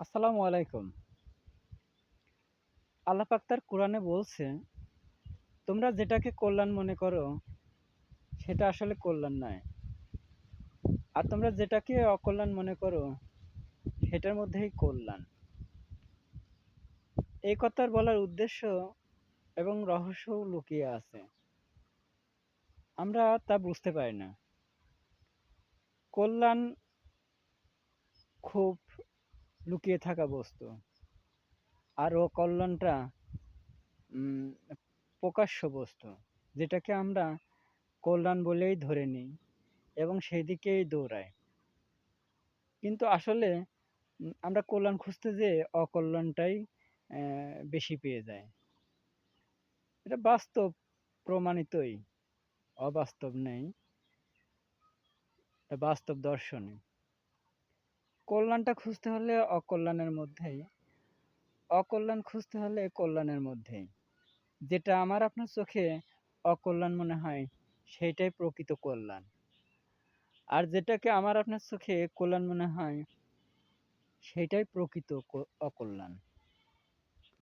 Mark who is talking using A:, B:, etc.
A: আসসালামু আলাইকুম। আল্লাহ পাক তার কোরআনে বলছে, তোমরা যেটাকে কল্যাণ মনে করো, সেটা আসলে কল্যাণ নয়। আর তোমরা যেটাকে অকল্যাণ মনে করো, সেটার মধ্যেই কল্যাণ। এই কথার বলার উদ্দেশ্য এবং রহস্যও লুকিয়ে আছে। আমরা তা বুঝতে পারি না। কল্যাণ খুব লুকিয়ে থাকা বস্তু। আর অকল্যাণটা প্রকাশ্য বস্তু। যেটাকে আমরা কল্যাণ বলেই ধরে নিই এবং সেদিকেই দৌড়াই। কিন্তু আসলে আমরা কল্যাণ খুঁজতে যেয়ে অকল্যাণটাই বেশি পেয়ে যায় এটা বাস্তব প্রমাণিতই। অবাস্তব নেই। এটা বাস্তব দর্শনে। কল্যাণটা খুঁজতে হলে অকল্যাণের মধ্যেই, অকল্যাণ খুঁজতে হলে কল্যাণের মধ্যেই। যেটা আমার আপনার চোখে অকল্যাণ মনে হয়, সেটাই প্রকৃত কল্যাণ। আর যেটাকে আমার আপনার চোখে কল্যাণ মনে হয়, সেটাই প্রকৃত অকল্যাণ।